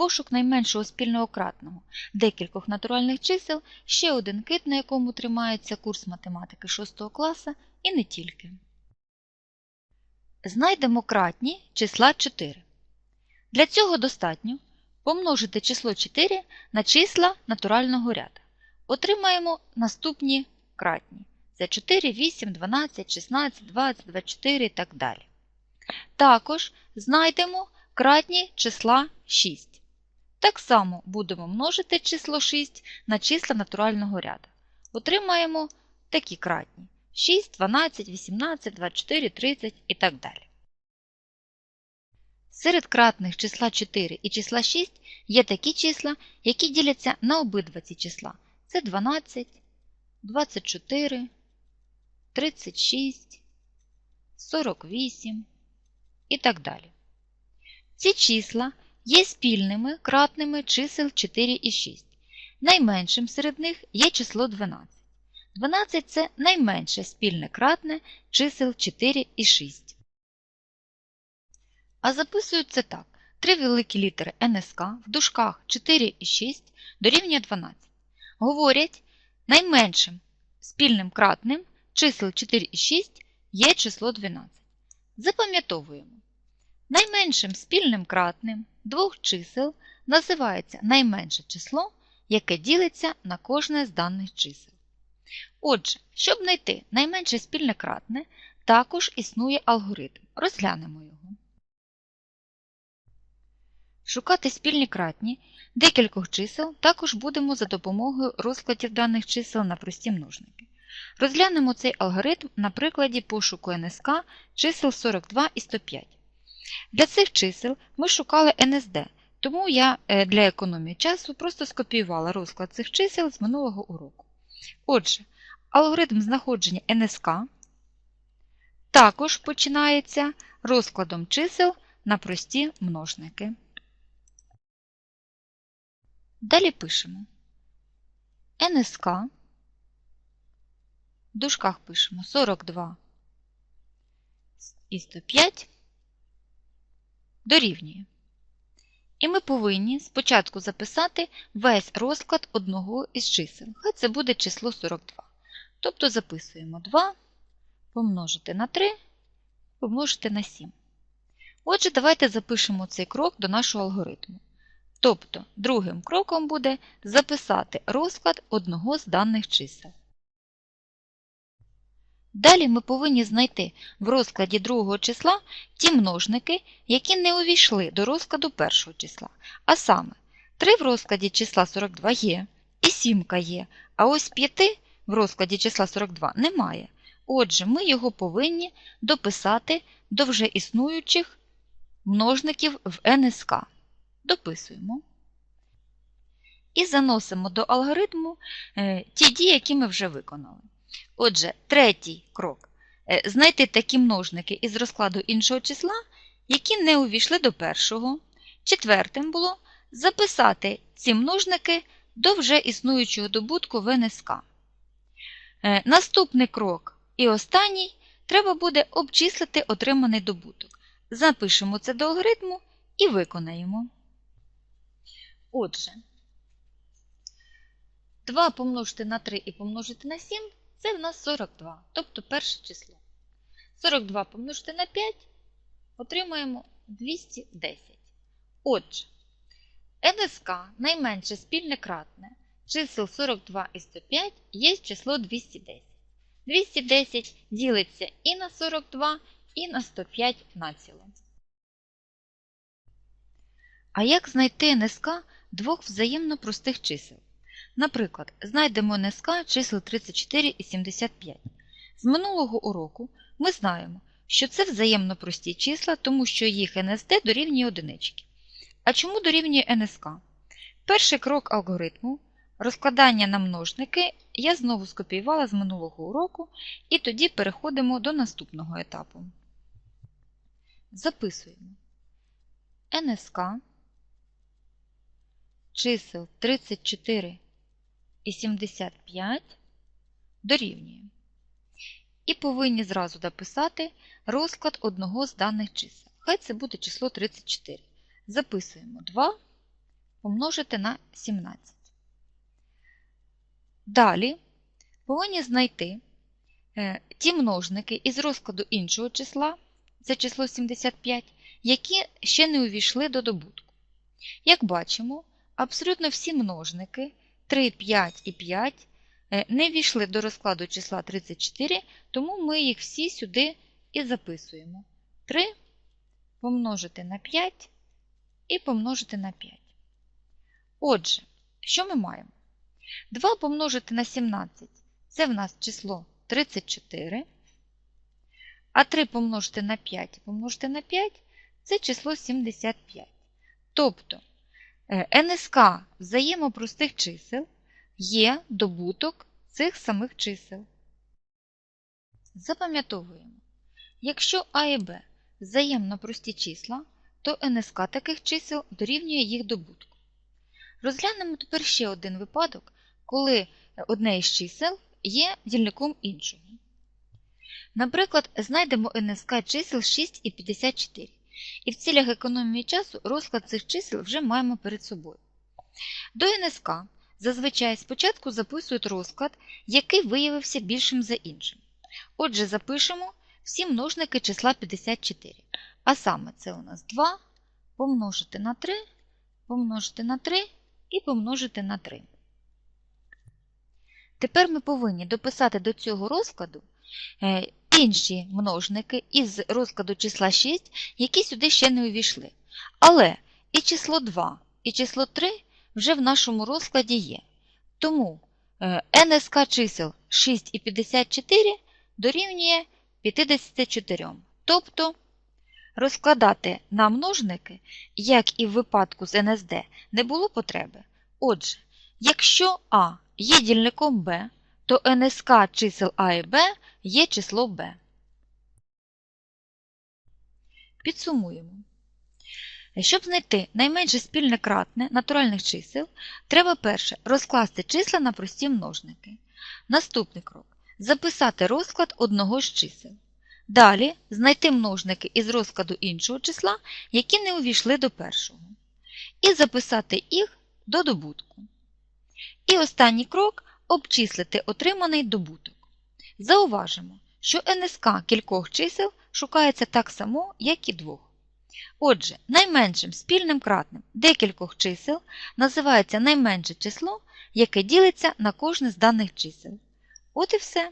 пошук найменшого спільного кратного декількох натуральних чисел, ще один кит, на якому тримається курс математики 6 класу, і не тільки. Знайдемо кратні числа 4. Для цього достатньо помножити число 4 на числа натурального ряду. Отримаємо наступні кратні. Це 4, 8, 12, 16, 20, 24 і так далі. Також знайдемо кратні числа 6. Так само будемо множити число 6 на числа натурального ряду. Отримаємо такі кратні 6, 12, 18, 24, 30 і так далі. Серед кратних числа 4 і числа 6 є такі числа, які діляться на обидва ці числа. Це 12, 24, 36, 48 і так далі. Ці числа є спільними кратними чисел 4 і 6. Найменшим серед них є число 12. 12 це найменше спільне кратне чисел 4 і 6. А записують це так. Три великі літери НСК в дужках 4 і 6 дорівнює 12. Говорять, найменшим спільним кратним чисел 4 і 6 є число 12. Запам'ятовуємо. Найменшим спільним кратним двох чисел називається найменше число, яке ділиться на кожне з даних чисел. Отже, щоб знайти найменше спільне кратне, також існує алгоритм. Розглянемо його. Шукати спільні кратні декількох чисел також будемо за допомогою розкладів даних чисел на прості множники. Розглянемо цей алгоритм на прикладі пошуку НСК чисел 42 і 105. Для цих чисел ми шукали НСД, тому я е, для економії часу просто скопіювала розклад цих чисел з минулого уроку. Отже, алгоритм знаходження НСК також починається розкладом чисел на прості множники. Далі пишемо НСК, в дужках пишемо 42 і 105 дорівнює. І ми повинні спочатку записати весь розклад одного із чисел. Хай це буде число 42. Тобто записуємо 2 помножити на 3, помножити на 7. Отже, давайте запишемо цей крок до нашого алгоритму. Тобто, другим кроком буде записати розклад одного з даних чисел. Далі ми повинні знайти в розкладі другого числа ті множники, які не увійшли до розкладу першого числа. А саме, 3 в розкладі числа 42 є, і 7 є, а ось 5 в розкладі числа 42 немає. Отже, ми його повинні дописати до вже існуючих множників в НСК. Дописуємо. І заносимо до алгоритму е, ті дії, які ми вже виконали. Отже, третій крок е, знайти такі множники із розкладу іншого числа, які не увійшли до першого. Четвертим було записати ці множники до вже існуючого добутку в НСК. Е, наступний крок і останній треба буде обчислити отриманий добуток. Запишемо це до алгоритму і виконаємо. Отже, 2 помножити на 3 і помножити на 7 це в нас 42, тобто перше число. 42 помножити на 5 отримаємо 210. Отже, НСК найменше спільне кратне чисел 42 і 105 є число 210. 210 ділиться і на 42, і на 105 націло. А як знайти НСК двох взаємно простих чисел? Наприклад, знайдемо НСК чисел 34 і 75. З минулого уроку ми знаємо, що це взаємно прості числа, тому що їх НСД дорівнює одинички. А чому дорівнює НСК? Перший крок алгоритму розкладання на множники я знову скопіювала з минулого уроку, і тоді переходимо до наступного етапу. Записуємо НСК чисел 34 і 75 дорівнює. І повинні зразу дописати розклад одного з даних чисел. Хай це буде число 34. Записуємо 2 помножити на 17. Далі повинні знайти е, ті множники із розкладу іншого числа, це число 75, які ще не увійшли до добутку. Як бачимо, абсолютно всі множники 3, 5 і 5 е, не війшли до розкладу числа 34, тому ми їх всі сюди і записуємо. 3 помножити на 5 і помножити на 5. Отже, що ми маємо? 2 помножити на 17 це в нас число 34. А 3 помножити на 5 помножити на 5 це число 75. Тобто НСК взаємопростих чисел є добуток цих самих чисел. Запам'ятовуємо, якщо А і Б взаємно прості числа, то НСК таких чисел дорівнює їх добутку. Розглянемо тепер ще один випадок, коли одне із чисел є дільником іншого. Наприклад, знайдемо НСК чисел 6 і 54. І в цілях економії часу розклад цих чисел вже маємо перед собою. До НСК зазвичай спочатку записують розклад, який виявився більшим за іншим. Отже, запишемо всі множники числа 54. А саме це у нас 2 помножити на 3, помножити на 3 і помножити на 3. Тепер ми повинні дописати до цього розкладу е, інші множники із розкладу числа 6, які сюди ще не увійшли. Але і число 2, і число 3 вже в нашому розкладі є. Тому е, НСК чисел 6 і 54 дорівнює 54. Тобто розкладати на множники, як і в випадку з НСД, не було потреби. Отже, якщо А є дільником Б, то НСК чисел А і Б є число Б. Підсумуємо. Щоб знайти найменше спільне кратне натуральних чисел, треба перше розкласти числа на прості множники. Наступний крок записати розклад одного з чисел. Далі знайти множники із розкладу іншого числа, які не увійшли до першого. І записати їх до добутку. І останній крок обчислити отриманий добуток. Зауважимо, що НСК кількох чисел шукається так само, як і двох. Отже, найменшим спільним кратним декількох чисел називається найменше число, яке ділиться на кожне з даних чисел. От і все.